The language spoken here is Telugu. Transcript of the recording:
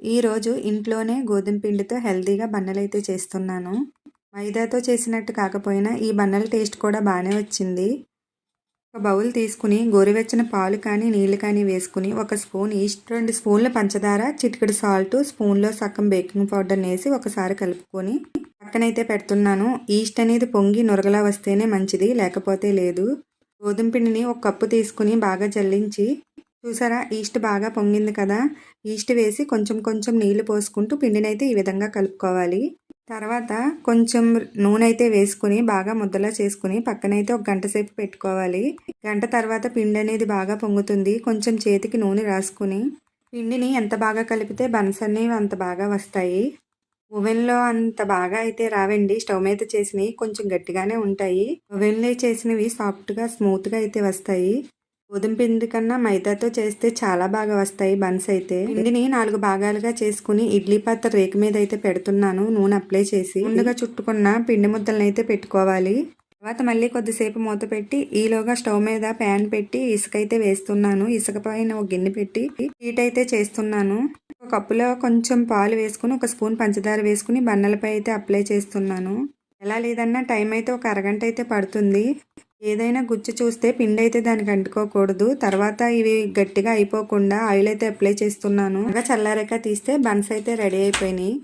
ఈరోజు ఇంట్లోనే గోధుమ పిండితో హెల్తీగా బన్నలైతే చేస్తున్నాను. మైదాతో చేసినట్టు కాకపోయినా ఈ బన్నల టేస్ట్ కూడా బాగానే వచ్చింది. ఒక బౌల్ తీసుకుని గోరువెచ్చని పాలు కానీ నీళ్ళు కానీ వేసుకుని ఒక స్పూన్ ఈస్ట్ రెండు స్పూన్ల పంచదార చిటికెడు సాల్ట్ స్పూన్లో సగం బేకింగ్ పౌడర్ వేసి ఒకసారి కలుపుకొని పక్కనైతే పెడుతున్నాను. ఈస్ట్ అనేది పొంగి నురగలా వస్తేనే మంచిది లేకపోతే లేదు. గోధుమ పిండిని ఒక కప్పు తీసుకుని బాగా జల్లించి చూసారా? ఈస్ట్ బాగా పొంగింది కదా? ఈస్ట్ వేసి కొంచెం కొంచెం నీళ్ళు పోసుకుంటూ పిండినైతే ఈ విధంగా కలుపుకోవాలి. తర్వాత కొంచెం నూనె అయితే వేసుకుని బాగా ముద్దలా చేసుకుని పక్కనైతే ఒక గంట సేపు పెట్టుకోవాలి. గంట తర్వాత పిండి అనేది బాగా పొంగుతుంది. కొంచెం చేతికి నూనె రాసుకుని పిండిని ఎంత బాగా కలిపితే బన్స్ అనేవి అంత బాగా వస్తాయి. ఓవెన్లో అంత బాగా అయితే రావండి. స్టవ్ మీద చేసినవి కొంచెం గట్టిగానే ఉంటాయి. ఓవెన్లో చేసినవి సాఫ్ట్గా స్మూత్గా అయితే వస్తాయి. గోధుమ పిండి కన్నా మైదాతో చేస్తే చాలా బాగా వస్తాయి బన్స్ అయితే. పిండిని నాలుగు భాగాలుగా చేసుకుని ఇడ్లీ పాత్ర రేకు మీద అయితే పెడుతున్నాను నూనె అప్లై చేసి. ముందుగా చుట్టుకున్న పిండి ముద్దలను అయితే పెట్టుకోవాలి. తర్వాత మళ్ళీ కొద్దిసేపు మూత పెట్టి ఈలోగా స్టవ్ మీద ప్యాన్ పెట్టి ఇసుక అయితే వేస్తున్నాను. ఇసుక పైన ఒక గిన్నె పెట్టి హీట్ అయితే చేస్తున్నాను. ఒక కప్పులో కొంచెం పాలు వేసుకుని ఒక స్పూన్ పంచదార వేసుకుని బన్నలపై అయితే అప్లై చేస్తున్నాను. ఎలా లేదన్నా టైం అయితే ఒక అరగంట అయితే పడుతుంది. ఏదైనా గుచ్చు చూస్తే పిండి అయితే దానికి అంటుకోకూడదు. తర్వాత ఇవి గట్టిగా అయిపోకుండా ఆయిల్ అయితే అప్లై చేస్తున్నాను. ఇంకా చల్లారాక తీస్తే బన్స్ అయితే రెడీ అయిపోయినాయి.